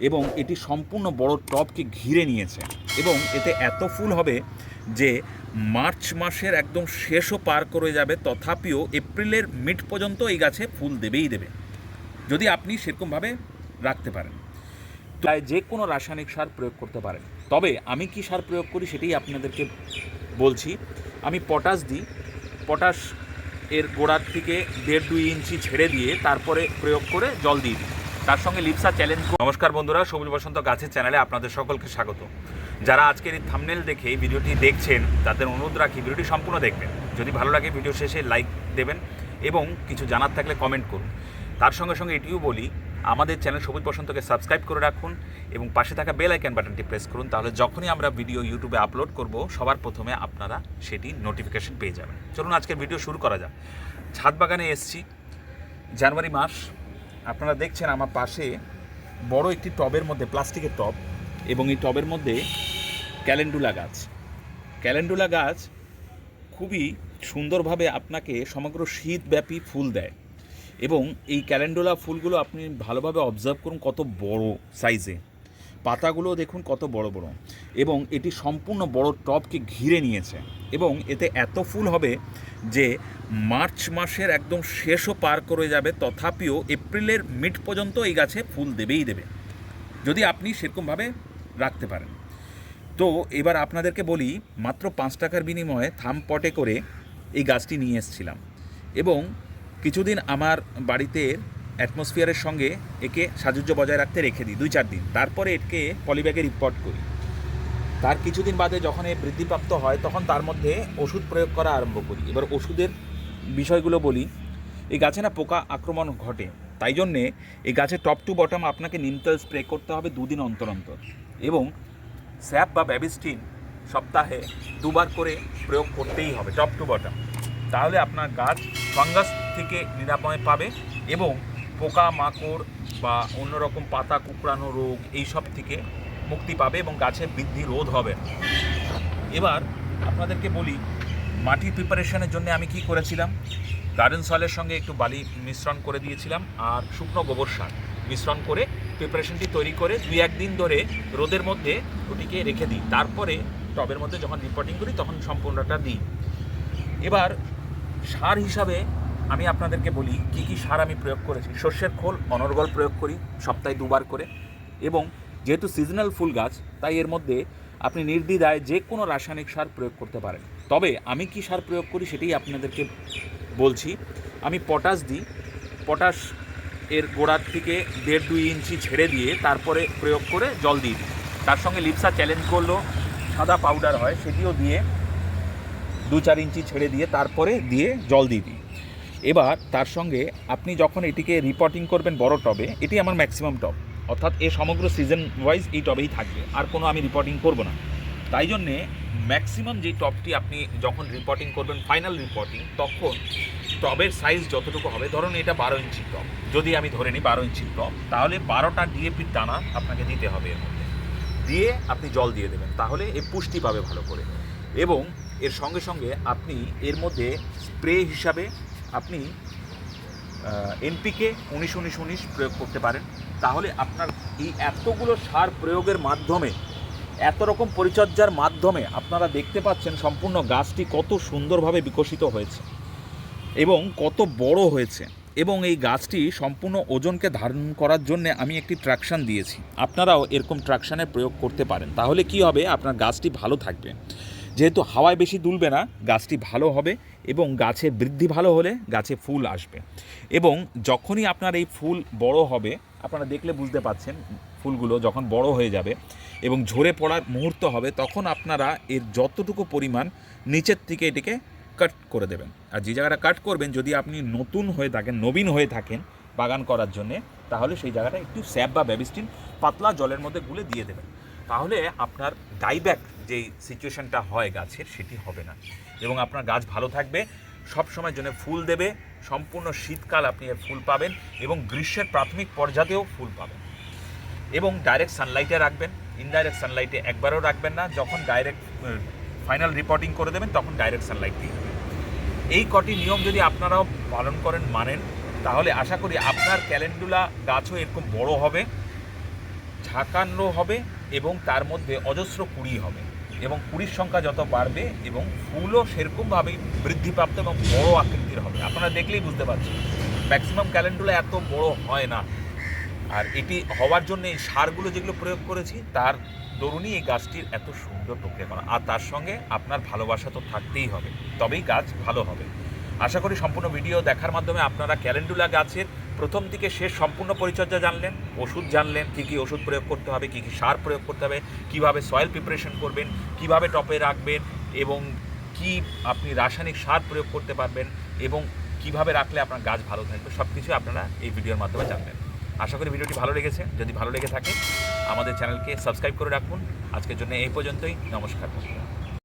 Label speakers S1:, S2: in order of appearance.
S1: এবং এটি সম্পূর্ণ বড় টবকে ঘিরে নিয়েছে। এবং এতে এত ফুল হবে যে মার্চ মাসের একদম শেষও পার করে যাবে, তথাপিও এপ্রিলের মিড পর্যন্ত এই গাছে ফুল দেবেই দেবে। যদি আপনি সেরকমভাবে রাখতে পারেন। তাই যে কোনো রাসায়নিক সার প্রয়োগ করতে পারেন। তবে আমি কি সার প্রয়োগ করি সেটাই আপনাদেরকে বলছি। আমি পটাশ দিই। পটাশ এর গোড়ার থেকে দেড় দুই ইঞ্চি ছেড়ে দিয়ে তারপরে প্রয়োগ করে জল দিয়ে দিই। তার সঙ্গে লিপসা চ্যালেঞ্জ নমস্কার বন্ধুরা সবুজ বসন্ত গাছের চ্যানেলে আপনাদের সকলকে স্বাগত। যারা আজকের এই থামনেল দেখে ভিডিওটি দেখছেন, তাদের অনুরোধ রাখি ভিডিওটি সম্পূর্ণ দেখবেন। যদি ভালো লাগে ভিডিও শেষে লাইক দেবেন এবং কিছু জানার থাকলে কমেন্ট করুন। তার সঙ্গে সঙ্গে এটিও বলি, আমাদের চ্যানেল সবুজ বসন্তকে সাবস্ক্রাইব করে রাখুন এবং পাশে থাকা বেল আইকন বাটনটি প্রেস করুন, তাহলে যখনই আমরা ভিডিও ইউটিউবে আপলোড করব, সবার প্রথমে আপনারা সেটি নোটিফিকেশন পেয়ে যাবেন। চলুন আজকের ভিডিও শুরু করা যাক। ছাদ বাগানে এসছি, জানুয়ারি মাস আপনারা দেখছেন আমার পাশে বড় একটি টবের মধ্যে, প্লাস্টিকের টব, এবং এই টবের মধ্যে ক্যালেন্ডুলা গাছ। ক্যালেন্ডুলা গাছ খুবই সুন্দরভাবে আপনাকে সমগ্র শীতব্যাপী ফুল দেয়। এবং এই ক্যালেন্ডুলা ফুলগুলো আপনি ভালোভাবে অবজার্ভ করুন কত বড় সাইজে পাতাগুলো দেখুন কত বড় বড়। এবং এটি সম্পূর্ণ বড় টবকে ঘিরে নিয়েছে। এবং এতে এত ফুল হবে যে মার্চ মাসের একদম শেষও পার করে যাবে, তথাপিও এপ্রিলের মিড পর্যন্ত এই গাছে ফুল দেবেই দেবে। যদি আপনি সেরকমভাবে রাখতে পারেন। তো এবার আপনাদেরকে বলি, মাত্র পাঁচ টাকার বিনিময়ে থাম পটে করে এই গাছটি নিয়ে এসেছিলাম। এবং কিছুদিন আমার বাড়িতে অ্যাটমসফিয়ারের সঙ্গে একে সাজুজ্য বজায় রাখতে রেখে দিই, দুই চার দিন। তারপরে একে পলিব্যাগে রিপোর্ট করি। তার কিছুদিন বাদে যখন এ বৃদ্ধিপ্রাপ্ত হয়, তখন তার মধ্যে ওষুধ প্রয়োগ করা আরম্ভ করি। এবার ওষুধের বিষয়গুলো বলি। এই গাছে না পোকা আক্রমণ ঘটে। তাই জন্যে এই গাছে টপ টু বটম আপনাকে নিমতল স্প্রে করতে হবে দুদিন অন্তর অন্তর। এবং স্যাপ বা ব্যাবিস্টিন সপ্তাহে দুবার করে প্রয়োগ করতেই হবে, টপ টু বটম। তাহলে আপনার গাছ ফাঙ্গাস থেকে নিরাময় পাবে এবং পোকা মাকড় বা অন্যরকম পাতা কুকড়ানো রোগ এইসব থেকে মুক্তি পাবে এবং গাছের বৃদ্ধি রোধ হবে। এবার আপনাদেরকে বলি মাটির প্রিপারেশনের জন্য আমি কি করেছিলাম? গার্ডেন সয়েলের সঙ্গে একটু বালি মিশ্রণ করে দিয়েছিলাম আর শুকনো গোবর সার মিশ্রণ করে প্রিপারেশনটি তৈরি করে দুই একদিন ধরে রোদের মধ্যে ওটিকে রেখে দিই। তারপরে টবের মধ্যে যখন রিপোর্টিং করি, তখন সম্পূর্ণটা দিই। এবার সার হিসাবে আমি আপনাদেরকে বলি, কি কি সার আমি প্রয়োগ করেছি। সর্ষের খোল অনর্গল প্রয়োগ করি, সপ্তাহে দুবার করে। এবং যেহেতু সিজনাল ফুল গাছ, তাই এর মধ্যে আপনি নির্দ্বিধায় যে কোনো রাসায়নিক সার প্রয়োগ করতে পারেন। তবে আমি কি সার প্রয়োগ করি সেটাই আপনাদেরকে বলছি। আমি পটাশ দিই। পটাশ এর গোড়ার থেকে দেড় দুই ইঞ্চি ছেড়ে দিয়ে তারপরে প্রয়োগ করে জল দিয়ে দিই। তার সঙ্গে লিপসা চ্যালেঞ্জ করল সাদা পাউডার হয়, সেটিও দিয়ে দু চার ইঞ্চি ছেড়ে দিয়ে তারপরে দিয়ে জল দিয়ে দিই। এবার তার সঙ্গে আপনি যখন এটিকে রিপোর্টিং করবেন বড় টবে, এটি আমার ম্যাক্সিমাম টব। অর্থাৎ এ সমগ্র সিজন ওয়াইজ এই টবেই থাকবে, আর কোনো আমি রিপোর্টিং করব না। তাই জন্যে ম্যাক্সিমাম যে টবটি আপনি যখন রিপোর্টিং করবেন ফাইনাল রিপোর্টিং তখন টবের সাইজ যতটুকু হবে, ধরুন এটা বারো ইঞ্চির টপ যদি আমি ধরে নিই বারো ইঞ্চির টপ তাহলে বারোটা ডিএপির দানা আপনাকে দিতে হবে এর মধ্যে। দিয়ে আপনি জল দিয়ে দেবেন, তাহলে এ পুষ্টি পাবে ভালো করে। এবং এর সঙ্গে সঙ্গে আপনি এর মধ্যে স্প্রে হিসাবে আপনি এনপিকে উনিশ উনিশ উনিশ প্রয়োগ করতে পারেন। তাহলে আপনার এই এতগুলো সার প্রয়োগের মাধ্যমে, এত রকম পরিচর্যার মাধ্যমে আপনারা দেখতে পাচ্ছেন সম্পূর্ণ গাছটি কত সুন্দরভাবে বিকশিত হয়েছে এবং কত বড় হয়েছে। এবং এই গাছটি সম্পূর্ণ ওজনকে ধারণ করার জন্য আমি একটি ট্রাকশন দিয়েছি। আপনারাও এরকম ট্রাকশানের প্রয়োগ করতে পারেন। তাহলে কি হবে? আপনার গাছটি ভালো থাকবে। যেহেতু হাওয়ায় বেশি দুলবে না, গাছটি ভালো হবে এবং গাছে বৃদ্ধি ভালো হলে গাছে ফুল আসবে। এবং যখনই আপনার এই ফুল বড় হবে, আপনারা দেখলে বুঝতে পাচ্ছেন ফুলগুলো যখন বড় হয়ে যাবে এবং ঝরে পড়ার মুহূর্ত হবে, তখন আপনারা এর যতটুকু পরিমাণ নিচের থেকে এটিকে কাট করে দেবেন। আর যে জায়গাটা কাট করবেন, যদি আপনি নতুন হয়ে থাকেন, নবীন হয়ে থাকেন বাগান করার জন্যে, তাহলে সেই জায়গাটা একটু স্যাপ বা ব্যাবিস্টিন পাতলা জলের মধ্যে গুলে দিয়ে দেবেন। তাহলে আপনার ডাইব্যাক যে সিচুয়েশনটা হয় গাছের, সেটি হবে না। এবং আপনার গাছ ভালো থাকবে সব সময়ের জন্য ফুল দেবে, সম্পূর্ণ শীতকাল আপনি ফুল পাবেন এবং গ্রীষ্মের প্রাথমিক পর্যায়েও ফুল পাবেন। এবং ডাইরেক্ট সানলাইটে রাখবেন ইনডাইরেক্ট সানলাইটে একবারও রাখবেন না, যখন ডাইরেক্ট ফাইনাল রিপোর্টিং করে দেবেন, তখন ডাইরেক্ট সানলাইট দিয়ে দেবেন। এই কটি নিয়ম যদি আপনারাও পালন করেন, মানেন, তাহলে আশা করি আপনার ক্যালেন্ডুলা গাছও এরকম বড় হবে, ঝাঁকানো হবে এবং তার মধ্যে অজস্র কুড়ি হবে। এবং কুড়ির সংখ্যা যত বাড়বে এবং ফুলও সেরকমভাবেই বৃদ্ধিপ্রাপ্ত এবং বড় আকৃতির হবে। আপনারা দেখলেই বুঝতে পারছেন। ম্যাক্সিমাম ক্যালেন্ডুলা এত বড় হয় না। আর এটি হওয়ার জন্য এই সারগুলো যেগুলো প্রয়োগ করেছি, তার দরুনই এই গাছটির এত সুন্দর প্রক্রিয়া করা আর তার সঙ্গে আপনার ভালোবাসা তো থাকতেই হবে। তবেই গাছ ভালো হবে। আশা করি সম্পূর্ণ ভিডিও দেখার মাধ্যমে আপনারা ক্যালেন্ডুলা গাছের প্রথম থেকে শেষ সম্পূর্ণ পরিচর্যা জানলেন, ওষুধ জানলেন, কী কী ওষুধ প্রয়োগ করতে হবে, কী কী সার প্রয়োগ করতে হবে, কীভাবে সয়েল প্রিপারেশন করবেন, কীভাবে টপে রাখবেন এবং কি আপনি রাসায়নিক সার প্রয়োগ করতে পারবেন এবং কীভাবে রাখলে আপনার গাছ ভালো থাকবে সব কিছু আপনারা এই ভিডিওর মাধ্যমে জানবেন। আশা করি ভিডিওটি ভালো লেগেছে। যদি ভালো লেগে থাকে, আমাদের চ্যানেলকে সাবস্ক্রাইব করে রাখুন। আজকের জন্য এই পর্যন্তই। নমস্কার